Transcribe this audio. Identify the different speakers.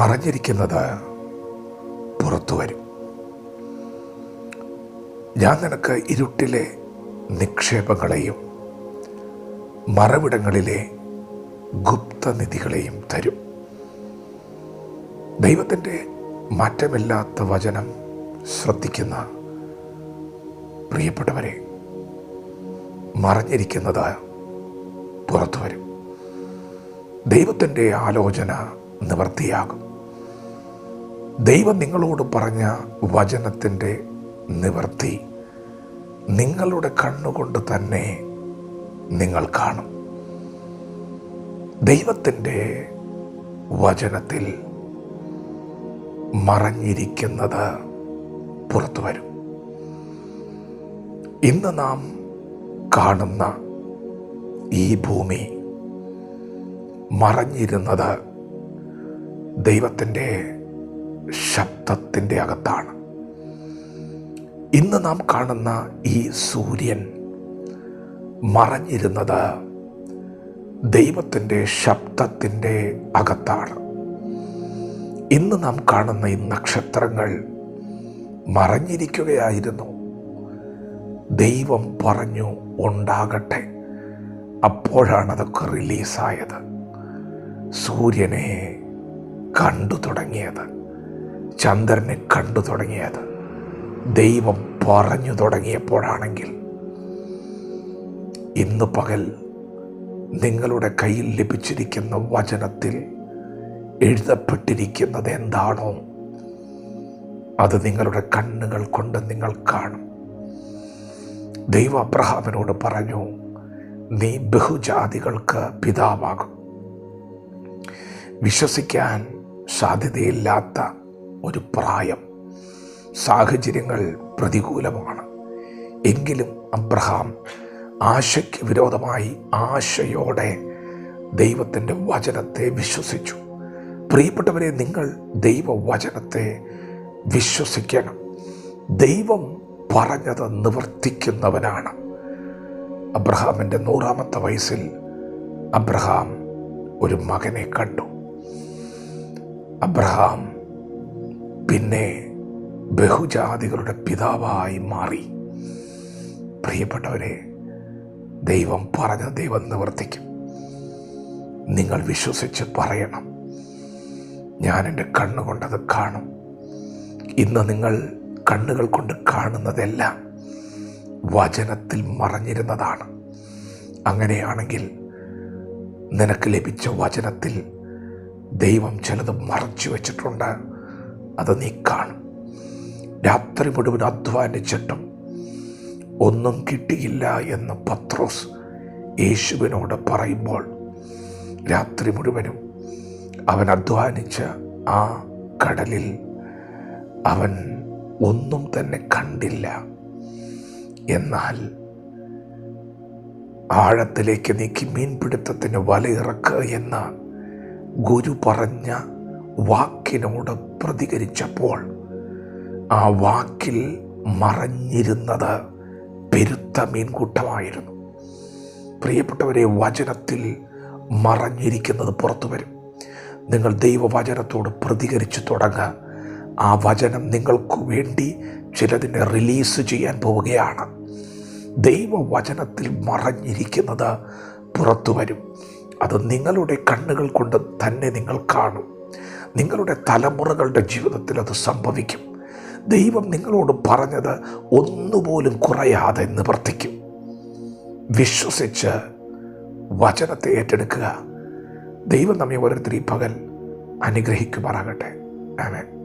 Speaker 1: മറഞ്ഞിരിക്കുന്നത് പുറത്തു വരും. ഞാൻ നിനക്ക് ഇരുട്ടിലെ നിക്ഷേപങ്ങളെയും മറവിടങ്ങളിലെ ഗുപ്തനിധികളെയും തരും. ദൈവത്തിന്റെ മാറ്റമില്ലാത്ത വചനം ശ്രദ്ധിക്കുന്ന പ്രിയപ്പെട്ടവരെ മറഞ്ഞിരിക്കുന്നത് പുറത്തു വരും. ദൈവത്തിന്റെ ആലോചന നിവർത്തിയാകും. ദൈവം നിങ്ങളോട് പറഞ്ഞ വചനത്തിന്റെ നിവർത്തി നിങ്ങളുടെ കണ്ണുകൊണ്ട് തന്നെ നിങ്ങൾ കാണും. ദൈവത്തിന്റെ വചനത്തിൽ മറഞ്ഞിരിക്കുന്നത് പുറത്തു വരും. ഇന്ന് നാം കാണുന്ന ഈ ഭൂമി മറഞ്ഞിരുന്നത് ദൈവത്തിന്റെ ശബ്ദത്തിന്റെ അകത്താണ്. ഇന്ന് നാം കാണുന്ന ഈ സൂര്യൻ മറഞ്ഞിരുന്നത് ദൈവത്തിന്റെ ശബ്ദത്തിന്റെ അകത്താണ്. ഇന്ന് നാം കാണുന്ന ഈ നക്ഷത്രങ്ങൾ മറഞ്ഞിരിക്കുകയായിരുന്നു. ദൈവം പറഞ്ഞു ഉണ്ടാകട്ടെ. അപ്പോഴാണ് അതൊക്കെ റിലീസായത്. സൂര്യനെ കണ്ടു തുടങ്ങിയത്. ചന്ദ്രനെ കണ്ടു തുടങ്ങിയത്. ദൈവം പറഞ്ഞു തുടങ്ങിയപ്പോഴാണെങ്കിൽ ഇന്ന് പകൽ നിങ്ങളുടെ കയ്യിൽ ലഭിച്ചിരിക്കുന്ന വചനത്തിൽ എഴുതപ്പെട്ടിരിക്കുന്നത് എന്താണോ അത് നിങ്ങളുടെ കണ്ണുകൾ കൊണ്ട് നിങ്ങൾ കാണും. ദൈവ അബ്രഹാമിനോട് പറഞ്ഞു നീ ബഹുജാതികൾക്ക് പിതാവാകും. വിശ്വസിക്കാൻ സാധ്യതയില്ലാത്ത ഒരു പ്രായം. സാഹചര്യങ്ങൾ പ്രതികൂലമാണ്. എങ്കിലും അബ്രഹാം ആശയ്ക്ക് വിരോധമായി ആശയോടെ ദൈവത്തിന്റെ വചനത്തെ വിശ്വസിച്ചു. പ്രിയപ്പെട്ടവരെ നിങ്ങൾ ദൈവവചനത്തെ വിശ്വസിക്കണം. ദൈവം പറഞ്ഞത് നിവർത്തിക്കുന്നവനാണ്. അബ്രഹാമിന്റെ നൂറാമത്തെ വയസ്സിൽ അബ്രഹാം ഒരു മകനെ കണ്ടു. അബ്രഹാം പിന്നെ ബഹുജാതികളുടെ പിതാവായി മാറി. പ്രിയപ്പെട്ടവരെ ദൈവം പറഞ്ഞ ദൈവം നിവർത്തിക്കും. നിങ്ങൾ വിശ്വസിച്ച് പറയണം. ഞാൻ എന്റെ കണ്ണുകൊണ്ടത് കാണും. ഇന്ന് നിങ്ങൾ കണ്ണുകൾ കൊണ്ട് കാണുന്നതെല്ലാം വചനത്തിൽ മറഞ്ഞിരുന്നതാണ്. അങ്ങനെയാണെങ്കിൽ നിനക്ക് ലഭിച്ച വചനത്തിൽ ദൈവം ചിലത് മറച്ചു വെച്ചിട്ടുണ്ട്. അത് നീ കാണും. രാത്രി മുഴുവൻ അധ്വാനിച്ചിട്ടും ഒന്നും കിട്ടിയില്ല എന്ന് പത്രോസ് യേശുവിനോട് പറയുമ്പോൾ രാത്രി മുഴുവനും അവൻ അധ്വാനിച്ച ആ കടലിൽ അവൻ ഒന്നും തന്നെ കണ്ടില്ല. എന്നാൽ ആഴത്തിലേക്ക് നീക്കി മീൻപിടുത്തത്തിന് വലയിറക്കുക എന്ന ഗുരു പറഞ്ഞ വാക്കിനോട് പ്രതികരിച്ചപ്പോൾ ആ വാക്കിൽ മറഞ്ഞിരുന്നത് പെരുത്ത മീൻകൂട്ടമായിരുന്നു. പ്രിയപ്പെട്ടവരെ വചനത്തിൽ മറഞ്ഞിരിക്കുന്നത് പുറത്തു വരും. നിങ്ങൾ ദൈവവചനത്തോട് പ്രതികരിച്ചു തുടങ്ങുക ആ വചനം നിങ്ങൾക്ക് വേണ്ടി ചിലതിനെ റിലീസ് ചെയ്യാൻ പോവുകയാണ്. ദൈവവചനത്തിൽ മറഞ്ഞിരിക്കുന്നത് പുറത്തു വരും. അത് നിങ്ങളുടെ കണ്ണുകൾ കൊണ്ട് തന്നെ നിങ്ങൾ കാണും. നിങ്ങളുടെ തലമുറകളുടെ ജീവിതത്തിൽ അത് സംഭവിക്കും. ദൈവം നിങ്ങളോട് പറഞ്ഞത് ഒന്നുപോലും കുറയാതെ നിവർത്തിക്കും. വിശ്വസിച്ച് വചനത്തെ ഏറ്റെടുക്കുക. ദൈവം നമ്മെ ഓരോരുത്തർ ഈ പകൽ അനുഗ്രഹിക്കുമാറാകട്ടെ. ആമേൻ.